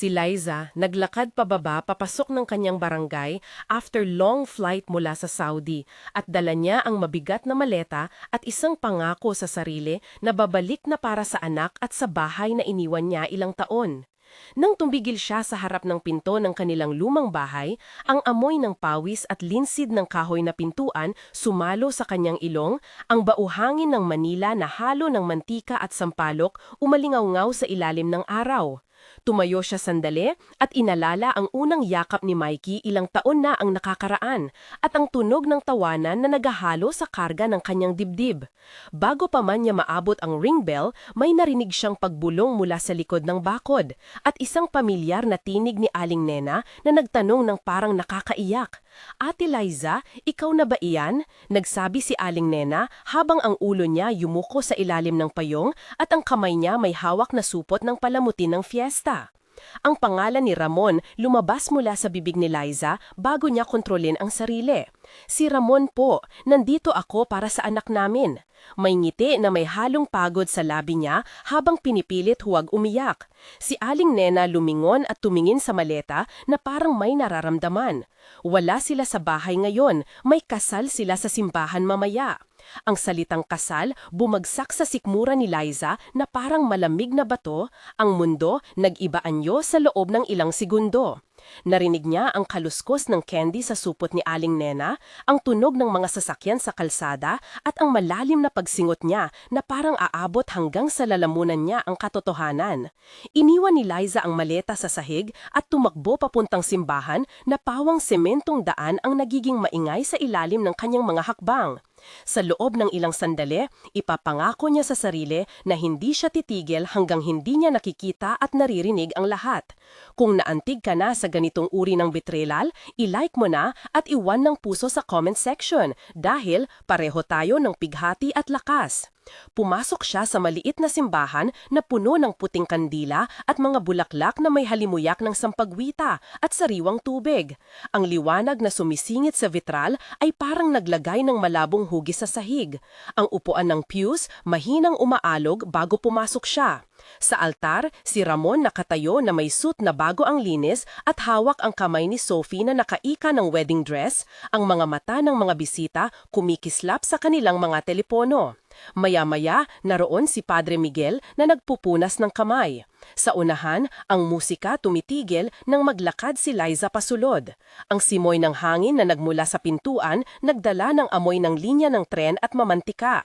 Si Liza naglakad pababa papasok ng kanyang barangay after long flight mula sa Saudi at dala niya ang mabigat na maleta at isang pangako sa sarili na babalik na para sa anak at sa bahay na iniwan niya ilang taon. Nang tumigil siya sa harap ng pinto ng kanilang lumang bahay, ang amoy ng pawis at linsid ng kahoy na pintuan sumalo sa kanyang ilong, ang bauhangin ng Manila na halo ng mantika at sampalok umalingaw sa ilalim ng araw. Tumayo siya sandali at inalala ang unang yakap ni Mikey ilang taon na ang nakakaraan at ang tunog ng tawanan na nagahalo sa karga ng kanyang dibdib. Bago pa man niya maabot ang ring bell, may narinig siyang pagbulong mula sa likod ng bakod at isang pamilyar na tinig ni Aling Nena na nagtanong ng parang nakakaiyak. Ate Liza, ikaw na ba iyan? Nagsabi si Aling Nena habang ang ulo niya yumuko sa ilalim ng payong at ang kamay niya may hawak na supot ng palamuti ng fiesta. Ang pangalan ni Ramon lumabas mula sa bibig ni Liza bago niya kontrolin ang sarili. Si Ramon po, nandito ako para sa anak namin. May ngiti na may halong pagod sa labi niya habang pinipilit huwag umiyak. Si Aling Nena lumingon at tumingin sa maleta na parang may nararamdaman. Wala sila sa bahay ngayon, may kasal sila sa simbahan mamaya. Ang salitang kasal bumagsak sa sikmura ni Liza na parang malamig na bato, ang mundo nag-iba anyo sa loob ng ilang segundo. Narinig niya ang kaluskos ng candy sa supot ni Aling Nena, ang tunog ng mga sasakyan sa kalsada at ang malalim na pagsingot niya na parang aabot hanggang sa lalamunan niya ang katotohanan. Iniwan ni Liza ang maleta sa sahig at tumakbo papuntang simbahan na pawang sementong daan ang nagiging maingay sa ilalim ng kanyang mga hakbang. Sa loob ng ilang sandali, ipapangako niya sa sarili na hindi siya titigil hanggang hindi niya nakikita at naririnig ang lahat. Kung naantig ka na sa ganitong uri ng betrayal, i-like mo na at iwan ng puso sa comment section dahil pareho tayo ng pighati at lakas. Pumasok siya sa maliit na simbahan na puno ng puting kandila at mga bulaklak na may halimuyak ng sampagwita at sariwang tubig. Ang liwanag na sumisingit sa vitral ay parang naglagay ng malabong hugis sa sahig. Ang upuan ng pews mahinang umaalog bago pumasok siya. Sa altar, si Ramon nakatayo na may suit na bago ang linis at hawak ang kamay ni Sophie na nakaika ng wedding dress, ang mga mata ng mga bisita kumikislap sa kanilang mga telepono. Maya-maya, naroon si Padre Miguel na nagpupunas ng kamay. Sa unahan, ang musika tumitigil nang maglakad si Liza pasulod. Ang simoy ng hangin na nagmula sa pintuan nagdala ng amoy ng linya ng tren at mamantika.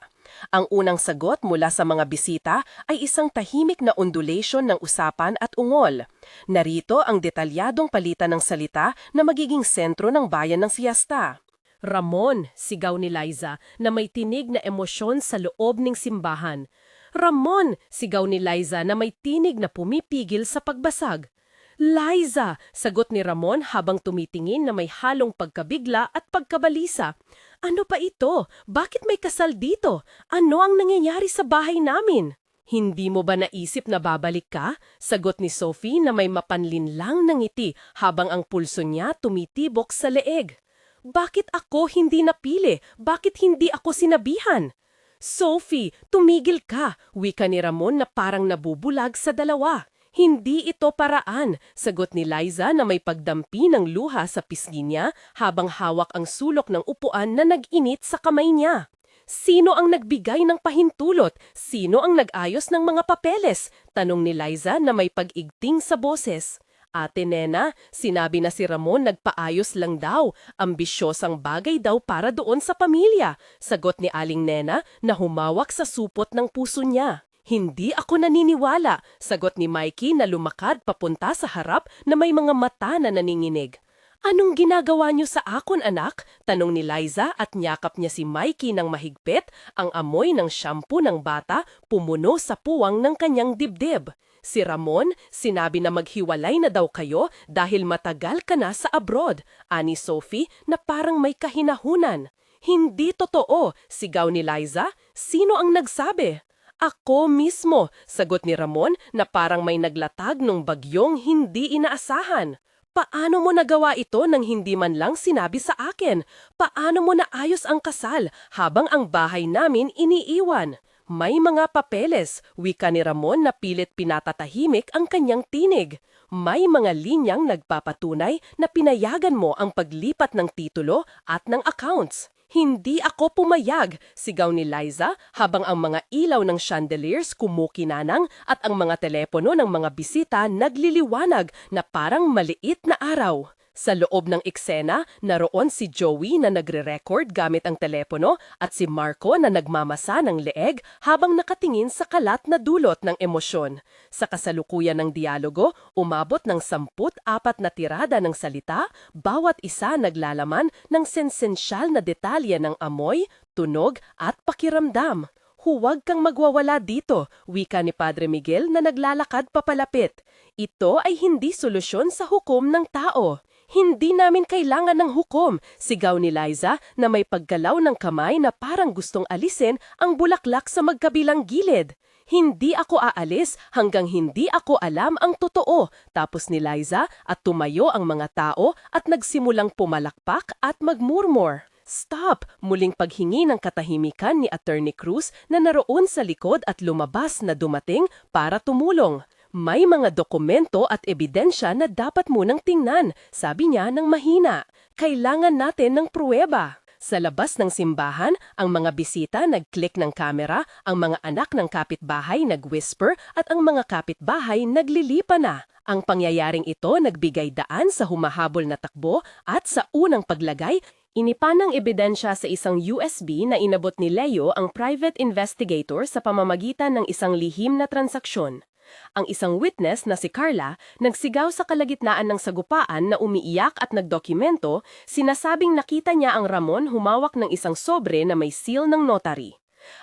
Ang unang sagot mula sa mga bisita ay isang tahimik na undulation ng usapan at ungol. Narito ang detalyadong palitan ng salita na magiging sentro ng bayan ng siesta. Ramon, sigaw ni Liza na may tinig na emosyon sa loob ng simbahan. Ramon, sigaw ni Liza na may tinig na pumipigil sa pagbasag. Liza, sagot ni Ramon habang tumitingin na may halong pagkabigla at pagkabalisa. Ano pa ito? Bakit may kasal dito? Ano ang nangyayari sa bahay namin? Hindi mo ba naisip na babalik ka? Sagot ni Sophie na may mapanlin lang ng ngiti habang ang pulso niya tumitibok sa leeg. Bakit ako hindi napili? Bakit hindi ako sinabihan? Sophie, tumigil ka, wika ni Ramon na parang nabubulag sa dalawa. Hindi ito paraan, sagot ni Liza na may pagdampi ng luha sa pisngi niya habang hawak ang sulok ng upuan na nag-init sa kamay niya. Sino ang nagbigay ng pahintulot? Sino ang nag-ayos ng mga papeles? Tanong ni Liza na may pag-igting sa boses. Ate Nena, sinabi na si Ramon nagpaayos lang daw, ambisyosang bagay daw para doon sa pamilya. Sagot ni Aling Nena na humawak sa supot ng puso niya. Hindi ako naniniwala, sagot ni Mikey na lumakad papunta sa harap na may mga mata na naninginig. Anong ginagawa niyo sa akon anak? Tanong ni Liza at nyakap niya si Mikey ng mahigpit, ang amoy ng shampoo ng bata pumuno sa puwang ng kanyang dibdib. Si Ramon, sinabi na maghiwalay na daw kayo dahil matagal ka na sa abroad. Ani Sophie na parang may kahinahunan. Hindi totoo, sigaw ni Liza. Sino ang nagsabi? Ako mismo, sagot ni Ramon na parang may naglatag nung bagyong hindi inaasahan. Paano mo nagawa ito nang hindi man lang sinabi sa akin? Paano mo naayos ang kasal habang ang bahay namin iniiwan? May mga papeles, wika ni Ramon na pilit pinatatahimik ang kanyang tinig. May mga linyang nagpapatunay na pinayagan mo ang paglipat ng titulo at ng accounts. Hindi ako pumayag, sigaw ni Liza habang ang mga ilaw ng chandeliers kumukinanang at ang mga telepono ng mga bisita nagliliwanag na parang maliit na araw. Sa loob ng eksena, naroon si Joey na nagre-record gamit ang telepono at si Marco na nagmamasa ng leeg habang nakatingin sa kalat na dulot ng emosyon. Sa kasalukuyan ng dialogo, umabot ng samput apat na tirada ng salita, bawat isa naglalaman ng sensensyal na detalye ng amoy, tunog at pakiramdam. Huwag kang magwawala dito, wika ni Padre Miguel na naglalakad papalapit. Ito ay hindi solusyon sa hukom ng tao. Hindi namin kailangan ng hukom, sigaw ni Liza na may paggalaw ng kamay na parang gustong alisin ang bulaklak sa magkabilang gilid. Hindi ako aalis hanggang hindi ako alam ang totoo, tapos ni Liza at tumayo ang mga tao at nagsimulang pumalakpak at magmurmur. Stop! Muling paghingi ng katahimikan ni Attorney Cruz na naroon sa likod at lumabas na dumating para tumulong. May mga dokumento at ebidensya na dapat munang tingnan, sabi niya ng mahina. Kailangan natin ng pruweba. Sa labas ng simbahan, ang mga bisita nag-click ng kamera, ang mga anak ng kapitbahay nag-whisper at ang mga kapitbahay naglilipa na. Ang pangyayaring ito nagbigay daan sa humahabol na takbo at sa unang paglagay, Inipan ng ebidensya sa isang USB na inabot ni Leo ang private investigator sa pamamagitan ng isang lihim na transaksyon. Ang isang witness na si Carla nagsigaw sa kalagitnaan ng sagupaan na umiiyak at nagdokumento, sinasabing nakita niya ang Ramon humawak ng isang sobre na may seal ng notary.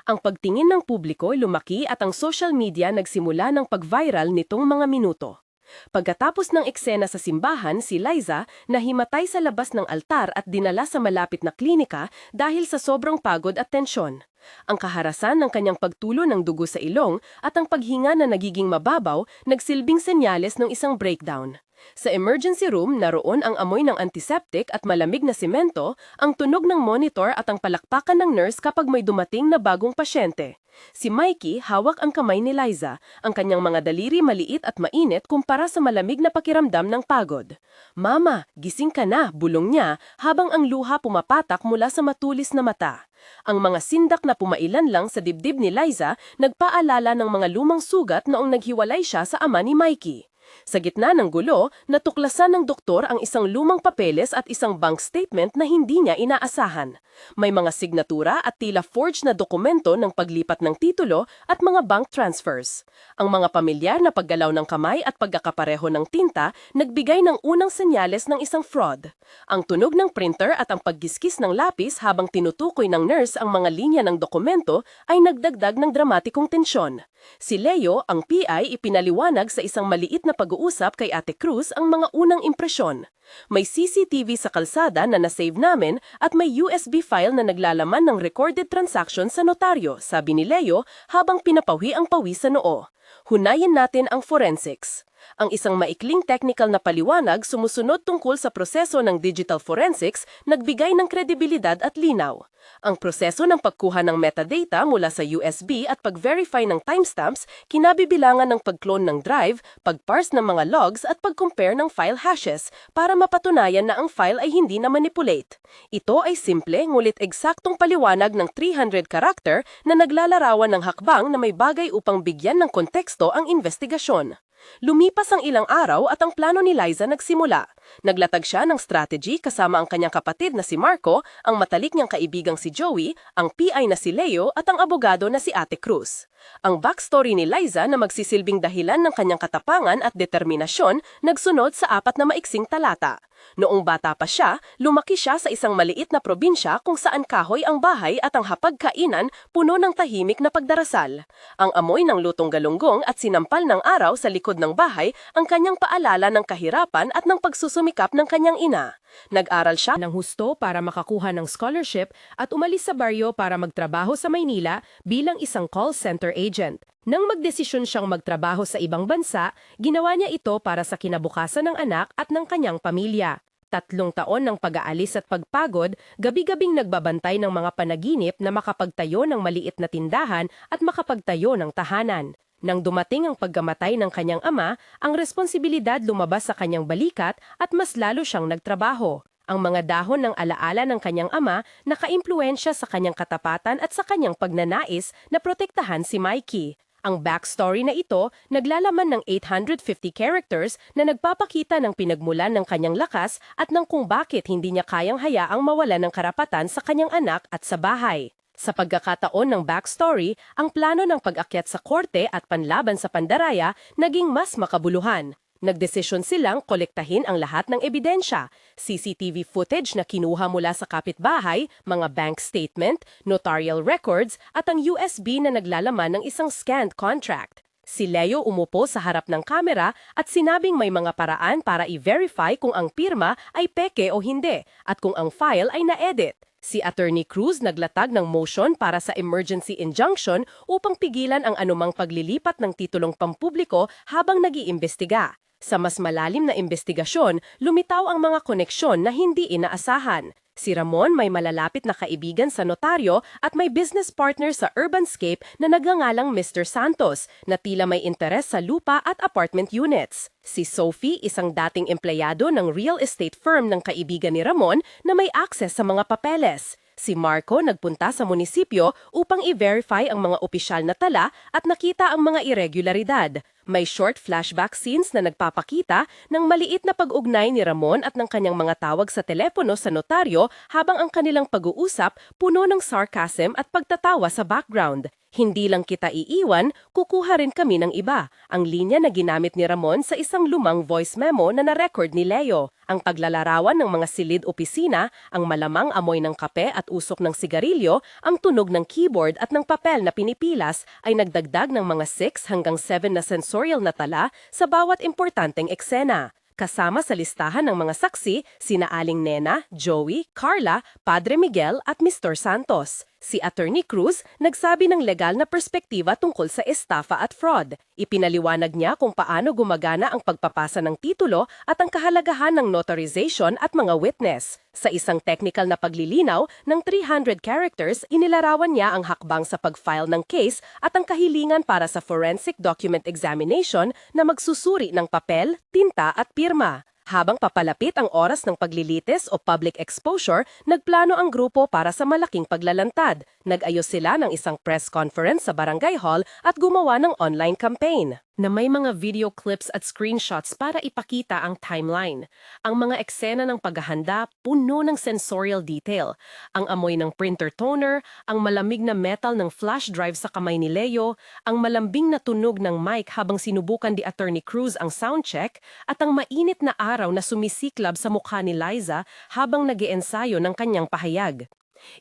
Ang pagtingin ng publiko lumaki at ang social media nagsimula ng pag-viral nitong mga minuto. Pagkatapos ng eksena sa simbahan, si Liza nahimatay sa labas ng altar at dinala sa malapit na klinika dahil sa sobrang pagod at tensyon. Ang kaharasan ng kanyang pagtulo ng dugo sa ilong at ang paghinga na nagiging mababaw nagsilbing senyales ng isang breakdown. Sa emergency room, naroon ang amoy ng antiseptic at malamig na simento, ang tunog ng monitor at ang palakpakan ng nurse kapag may dumating na bagong pasyente. Si Mikey hawak ang kamay ni Liza, ang kanyang mga daliri maliit at mainit kumpara sa malamig na pakiramdam ng pagod. Mama, gising ka na, bulong niya habang ang luha pumapatak mula sa matulis na mata. Ang mga sindak na pumailan lang sa dibdib ni Liza nagpaalala ng mga lumang sugat noong naghiwalay siya sa ama ni Mikey. Sa gitna ng gulo, natuklasan ng doktor ang isang lumang papeles at isang bank statement na hindi niya inaasahan. May mga signatura at tila forged na dokumento ng paglipat ng titulo at mga bank transfers. Ang mga pamilyar na paggalaw ng kamay at pagkakapareho ng tinta nagbigay ng unang senyales ng isang fraud. Ang tunog ng printer at ang paggiskis ng lapis habang tinutukoy ng nurse ang mga linya ng dokumento ay nagdagdag ng dramatikong tensyon. Si Leo, ang PI, ipinaliwanag sa isang maliit na pag-uusap kay Ate Cruz ang mga unang impresyon. May CCTV sa kalsada na nasave namin at may USB file na naglalaman ng recorded transaction sa notaryo, sabi ni Leo habang pinapawi ang pawi sa noo. Hunayin natin ang forensics. Ang isang maikling technical na paliwanag sumusunod tungkol sa proseso ng digital forensics nagbigay ng kredibilidad at linaw. Ang proseso ng pagkuha ng metadata mula sa USB at pag-verify ng timestamps, kinabibilangan ng pag-clone ng drive, pag-parse ng mga logs at pag-compare ng file hashes para mapatunayan na ang file ay hindi na manipulate. Ito ay simple ngulit eksaktong paliwanag ng 300 karakter na naglalarawan ng hakbang na may bagay upang bigyan ng konteksto ang investigasyon. Lumipas ang ilang araw at ang plano ni Liza nagsimula. Naglatag siya ng strategy kasama ang kanyang kapatid na si Marco, ang matalik niyang kaibigang si Joey, ang PI na si Leo at ang abogado na si Ate Cruz. Ang backstory ni Liza na magsisilbing dahilan ng kanyang katapangan at determinasyon nagsunod sa apat na maiksing talata. Noong bata pa siya, lumaki siya sa isang maliit na probinsya kung saan kahoy ang bahay at ang hapagkainan puno ng tahimik na pagdarasal. Ang amoy ng lutong galunggong at sinampal ng araw sa likod ng bahay ang kanyang paalala ng kahirapan at ng pagsusumikap ng kanyang ina. Nag-aral siya ng husto para makakuha ng scholarship at umalis sa baryo para magtrabaho sa Maynila bilang isang call center agent. Nang magdesisyon siyang magtrabaho sa ibang bansa, ginawa niya ito para sa kinabukasan ng anak at ng kanyang pamilya. Tatlong taon ng pag-aalis at pagpagod, gabi-gabing nagbabantay ng mga panaginip na makapagtayo ng maliit na tindahan at makapagtayo ng tahanan. Nang dumating ang pagkamatay ng kanyang ama, ang responsibilidad lumabas sa kanyang balikat at mas lalo siyang nagtrabaho. Ang mga dahon ng alaala ng kanyang ama nakaimpluensya sa kanyang katapatan at sa kanyang pagnanais na protektahan si Mikey. Ang backstory na ito naglalaman ng 850 characters na nagpapakita ng pinagmulan ng kanyang lakas at ng kung bakit hindi niya kayang hayaang mawala ng karapatan sa kanyang anak at sa bahay. Sa pagkakataon ng backstory, ang plano ng pag-akyat sa korte at panlaban sa pandaraya naging mas makabuluhan. Nagdesisyon silang kolektahin ang lahat ng ebidensya, CCTV footage na kinuha mula sa kapitbahay, mga bank statement, notarial records, at ang USB na naglalaman ng isang scanned contract. Si Leo umupo sa harap ng kamera at sinabing may mga paraan para i-verify kung ang pirma ay peke o hindi at kung ang file ay na-edit. Si Attorney Cruz naglatag ng motion para sa emergency injunction upang pigilan ang anumang paglilipat ng titulong pampubliko habang nag-iimbestiga. Sa mas malalim na investigasyon, lumitaw ang mga koneksyon na hindi inaasahan. Si Ramon may malalapit na kaibigan sa notaryo at may business partner sa Urbanscape na nagangalang Mr. Santos na tila may interes sa lupa at apartment units. Si Sophie, isang dating empleyado ng real estate firm ng kaibigan ni Ramon na may access sa mga papeles. Si Marco nagpunta sa munisipyo upang i-verify ang mga opisyal na tala at nakita ang mga irregularidad. May short flashback scenes na nagpapakita ng maliit na pag-ugnay ni Ramon at ng kanyang mga tawag sa telepono sa notaryo habang ang kanilang pag-uusap puno ng sarcasm at pagtatawa sa background. Hindi lang kita iiwan, kukuha rin kami ng iba. Ang linya na ginamit ni Ramon sa isang lumang voice memo na na-record ni Leo. Ang paglalarawan ng mga silid opisina, ang malamang amoy ng kape at usok ng sigarilyo, ang tunog ng keyboard at ng papel na pinipilas ay nagdagdag ng mga 6 hanggang 7 na sensorial na tala sa bawat importanteng eksena. Kasama sa listahan ng mga saksi, sina Aling Nena, Joey, Carla, Padre Miguel at Mr. Santos. Si Attorney Cruz nagsabi ng legal na perspektiba tungkol sa estafa at fraud. Ipinaliwanag niya kung paano gumagana ang pagpapasa ng titulo at ang kahalagahan ng notarization at mga witness. Sa isang technical na paglilinaw ng 300 characters, inilarawan niya ang hakbang sa pag-file ng case at ang kahilingan para sa forensic document examination na magsusuri ng papel, tinta at pirma. Habang papalapit ang oras ng paglilitis o public exposure, nagplano ang grupo para sa malaking paglalantad. Nag-ayos sila ng isang press conference sa barangay hall at gumawa ng online campaign na may mga video clips at screenshots para ipakita ang timeline. Ang mga eksena ng paghahanda puno ng sensorial detail. Ang amoy ng printer toner, ang malamig na metal ng flash drive sa kamay ni Leo, ang malambing na tunog ng mic habang sinubukan di Attorney Cruz ang soundcheck, at ang mainit na araw na sumisiklab sa mukha ni Liza habang nag-iensayo ng kanyang pahayag.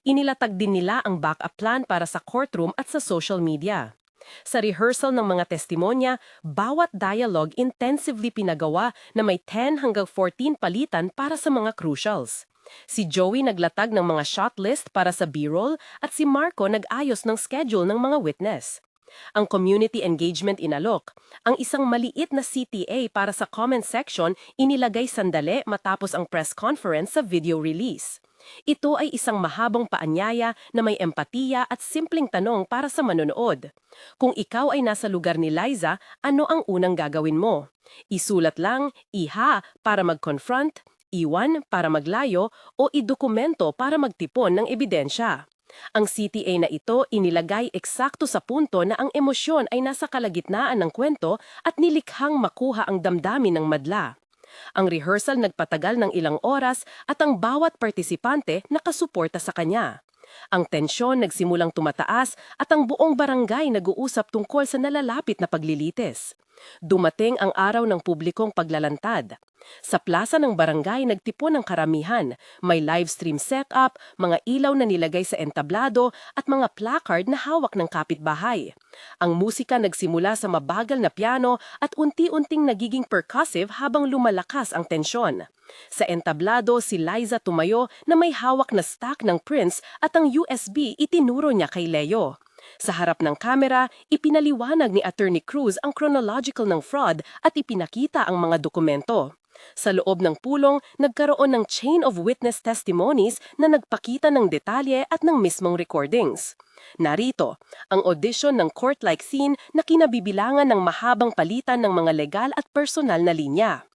Inilatag din nila ang backup plan para sa courtroom at sa social media. Sa rehearsal ng mga testimonya, bawat dialogue intensively pinagawa na may 10 hanggang 14 palitan para sa mga crucials. Si Joey naglatag ng mga shot list para sa B-roll at si Marco nag-ayos ng schedule ng mga witness. Ang community engagement inalok. Ang isang maliit na CTA para sa comment section inilagay sandali matapos ang press conference sa video release. Ito ay isang mahabang paanyaya na may empatiya at simpleng tanong para sa manonood. Kung ikaw ay nasa lugar ni Liza, ano ang unang gagawin mo? Isulat lang, iha para mag-confront, iwan para maglayo, o idokumento para magtipon ng ebidensya. Ang CTA na ito inilagay eksakto sa punto na ang emosyon ay nasa kalagitnaan ng kwento at nilikhang makuha ang damdamin ng madla. Ang rehearsal nagpatagal ng ilang oras at ang bawat partisipante nakasuporta sa kanya. Ang tensyon nagsimulang tumataas at ang buong barangay nag-uusap tungkol sa nalalapit na paglilitis. Dumating ang araw ng publikong paglalantad. Sa plaza ng barangay nagtipon ang karamihan. May live stream setup, mga ilaw na nilagay sa entablado at mga placard na hawak ng kapitbahay. Ang musika nagsimula sa mabagal na piano at unti-unting nagiging percussive habang lumalakas ang tensyon. Sa entablado, si Liza tumayo na may hawak na stack ng prints at ang USB itinuro niya kay Leo. Sa harap ng kamera, ipinaliwanag ni Attorney Cruz ang chronological ng fraud at ipinakita ang mga dokumento. Sa loob ng pulong, nagkaroon ng chain of witness testimonies na nagpakita ng detalye at ng mismong recordings. Narito, ang audition ng court-like scene na kinabibilangan ng mahabang palitan ng mga legal at personal na linya.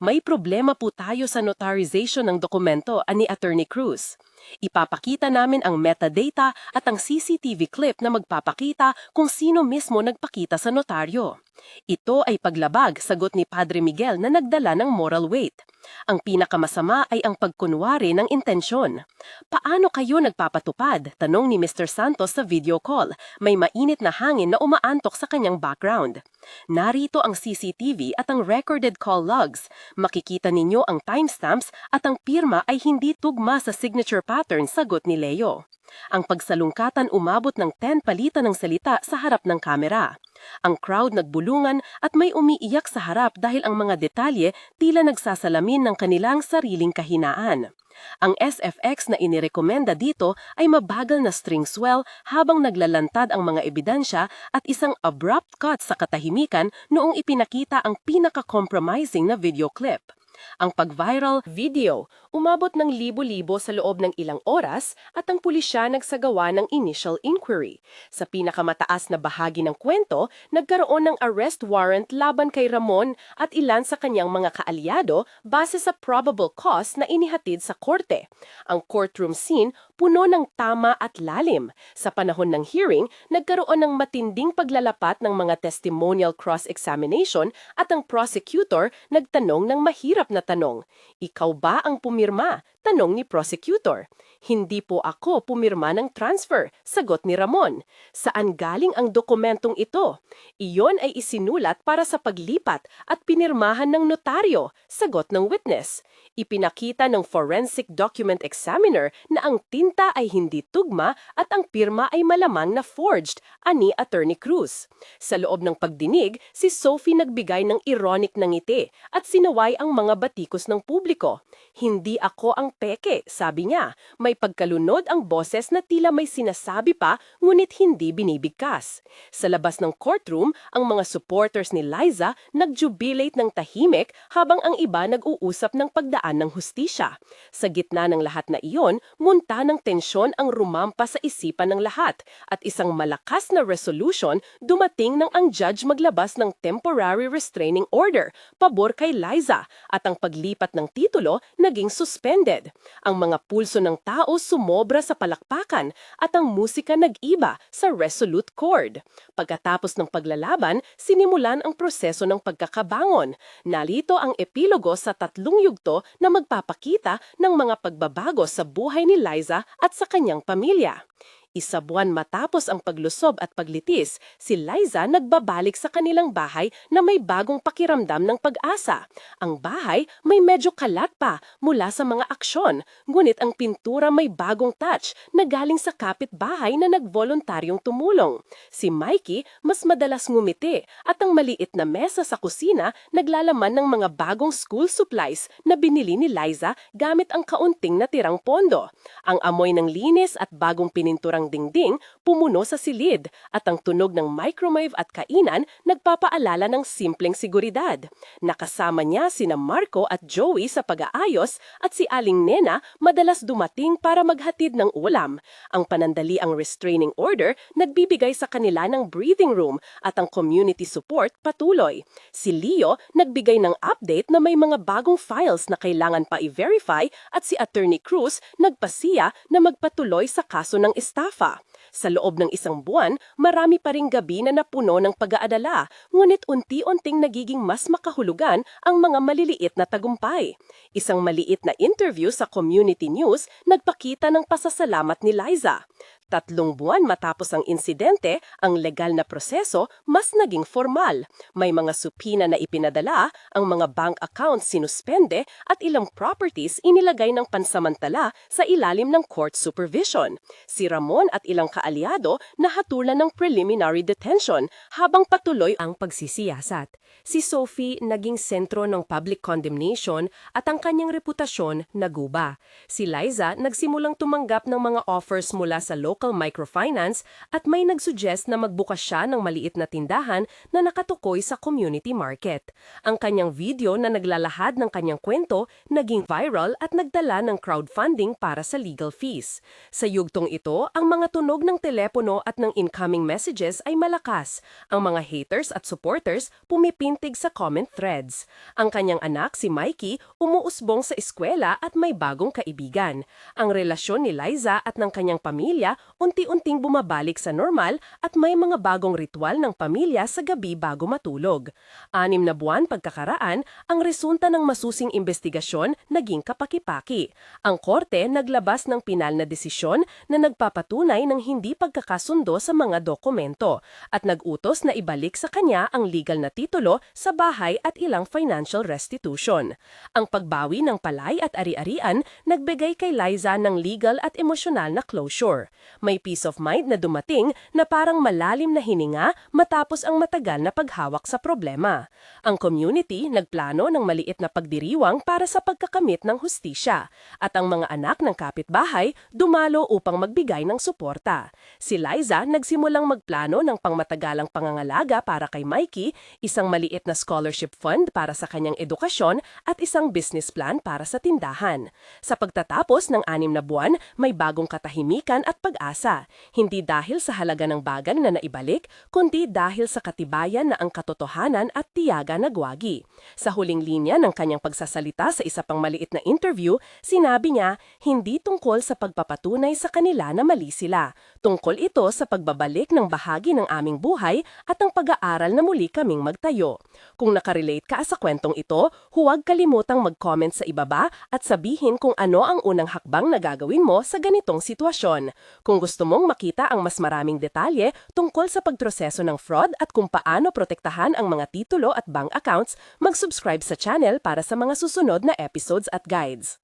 May problema po tayo sa notarization ng dokumento ani Attorney Cruz. Ipapakita namin ang metadata at ang CCTV clip na magpapakita kung sino mismo nagpakita sa notaryo. Ito ay paglabag, sagot ni Padre Miguel na nagdala ng moral weight. Ang pinakamasama ay ang pagkunwari ng intensyon. Paano kayo nagpapatupad? Tanong ni Mr. Santos sa video call. May mainit na hangin na umaantok sa kanyang background. Narito ang CCTV at ang recorded call logs. Makikita ninyo ang timestamps at ang pirma ay hindi tugma sa signature pattern, sagot ni Leo. Ang pagsalungkatan umabot ng 10 palitan ng salita sa harap ng kamera. Ang crowd nagbulungan at may umiiyak sa harap dahil ang mga detalye tila nagsasalamin ng kanilang sariling kahinaan. Ang SFX na inirekomenda dito ay mabagal na string swell habang naglalantad ang mga ebidensya at isang abrupt cut sa katahimikan noong ipinakita ang pinaka-compromising na video clip. Ang pag-viral video umabot ng libo-libo sa loob ng ilang oras at ang pulisya nagsagawa ng initial inquiry. Sa pinakamataas na bahagi ng kwento, nagkaroon ng arrest warrant laban kay Ramon at ilan sa kanyang mga kaalyado base sa probable cause na inihatid sa korte. Ang courtroom scene puno ng tama at lalim. Sa panahon ng hearing, nagkaroon ng matinding paglalapat ng mga testimonial cross-examination at ang prosecutor nagtanong ng mahirap na tanong, Ikaw ba ang pumirma? Tanong ni prosecutor. Hindi po ako pumirma ng transfer, sagot ni Ramon. Saan galing ang dokumentong ito? Iyon ay isinulat para sa paglipat at pinirmahan ng notaryo, sagot ng witness. Ipinakita ng forensic document examiner na ang tinta ay hindi tugma at ang pirma ay malamang na forged, ani Attorney Cruz. Sa loob ng pagdinig, si Sophie nagbigay ng ironic na ngiti at sinaway ang mga batikos ng publiko. Hindi ako ang peke, sabi niya. May pagkalunod ang boses na tila may sinasabi pa ngunit hindi binibigkas. Sa labas ng courtroom, ang mga supporters ni Liza nagjubilate ng tahimik habang ang iba nag-uusap ng pagdaan ng hustisya. Sa gitna ng lahat na iyon, munta ng tensyon ang rumampa sa isipan ng lahat at isang malakas na resolution dumating nang ang judge maglabas ng temporary restraining order pabor kay Liza at ang paglipat ng titulo naging suspended. Ang mga pulso ng tao sumobra sa palakpakan at ang musika nag-iba sa resolute chord. Pagkatapos ng paglalaban, sinimulan ang proseso ng pagkakabangon. Nalito ang epilogo sa tatlong yugto na magpapakita ng mga pagbabago sa buhay ni Liza at sa kanyang pamilya. Isa buwan matapos ang paglusob at paglitis, si Liza nagbabalik sa kanilang bahay na may bagong pakiramdam ng pag-asa. Ang bahay may medyo kalat pa mula sa mga aksyon, ngunit ang pintura may bagong touch na galing sa kapitbahay na nagvoluntaryong tumulong. Si Mikey mas madalas ngumiti at ang maliit na mesa sa kusina naglalaman ng mga bagong school supplies na binili ni Liza gamit ang kaunting natirang pondo. Ang amoy ng linis at bagong pininturang dingding pumuno sa silid at ang tunog ng microwave at kainan nagpapaalala ng simpleng seguridad. Nakasama niya sina Marco at Joey sa pag-aayos at si Aling Nena madalas dumating para maghatid ng ulam. Ang panandali ang restraining order nagbibigay sa kanila ng breathing room at ang community support patuloy. Si Leo nagbigay ng update na may mga bagong files na kailangan pa i-verify at si Attorney Cruz nagpasiya na magpatuloy sa kaso ng estafa. Sa loob ng isang buwan, marami pa ring gabi na napuno ng pag-aadala, ngunit unti-unting nagiging mas makahulugan ang mga maliliit na tagumpay. Isang maliit na interview sa Community News nagpakita ng pasasalamat ni Liza. Tatlong buwan matapos ang insidente, ang legal na proseso mas naging formal. May mga supina na ipinadala, ang mga bank accounts sinuspende at ilang properties inilagay ng pansamantala sa ilalim ng court supervision. Si Ramon at ilang kaalyado nahatulan ng preliminary detention habang patuloy ang pagsisiyasat. Si Sophie naging sentro ng public condemnation at ang kanyang reputasyon naguba. Si Liza nagsimulang tumanggap ng mga offers mula sa local local microfinance at may nagsuggest na magbukas siya ng maliit na tindahan na nakatukoy sa community market. Ang kanyang video na naglalahad ng kanyang kwento naging viral at nagdala ng crowdfunding para sa legal fees. Sa yugtong ito, ang mga tunog ng telepono at ng incoming messages ay malakas. Ang mga haters at supporters pumipintig sa comment threads. Ang kanyang anak, si Mikey, umuusbong sa eskwela at may bagong kaibigan. Ang relasyon ni Liza at ng kanyang pamilya unti-unting bumabalik sa normal at may mga bagong ritual ng pamilya sa gabi bago matulog. Anim na buwan pagkakaraan, ang resulta ng masusing investigasyon naging kapaki-paki. Ang korte naglabas ng pinal na desisyon na nagpapatunay ng hindi pagkakasundo sa mga dokumento at nagutos na ibalik sa kanya ang legal na titulo sa bahay at ilang financial restitution. Ang pagbawi ng palay at ari-arian nagbigay kay Liza ng legal at emosyonal na closure. May peace of mind na dumating na parang malalim na hininga matapos ang matagal na paghawak sa problema. Ang community nagplano ng maliit na pagdiriwang para sa pagkakamit ng hustisya at ang mga anak ng kapitbahay dumalo upang magbigay ng suporta. Si Liza nagsimulang magplano ng pangmatagalang pangangalaga para kay Mikey, isang maliit na scholarship fund para sa kanyang edukasyon at isang business plan para sa tindahan. Sa pagtatapos ng anim na buwan, may bagong katahimikan at pag-asa. Hindi dahil sa halaga ng bagang na naibalik, kundi dahil sa katibayan na ang katotohanan at tiyaga nagwagi. Sa huling linya ng kanyang pagsasalita sa isa pang maliit na interview, sinabi niya, hindi tungkol sa pagpapatunay sa kanila na mali sila. Tungkol ito sa pagbabalik ng bahagi ng aming buhay at ang pag-aaral na muli kaming magtayo. Kung nakarelate ka sa kwentong ito, huwag kalimutang mag-comment sa ibaba at sabihin kung ano ang unang hakbang na gagawin mo sa ganitong sitwasyon. Kung gusto mong makita ang mas maraming detalye tungkol sa pagproseso ng fraud at kung paano protektahan ang mga titulo at bank accounts, mag-subscribe sa channel para sa mga susunod na episodes at guides.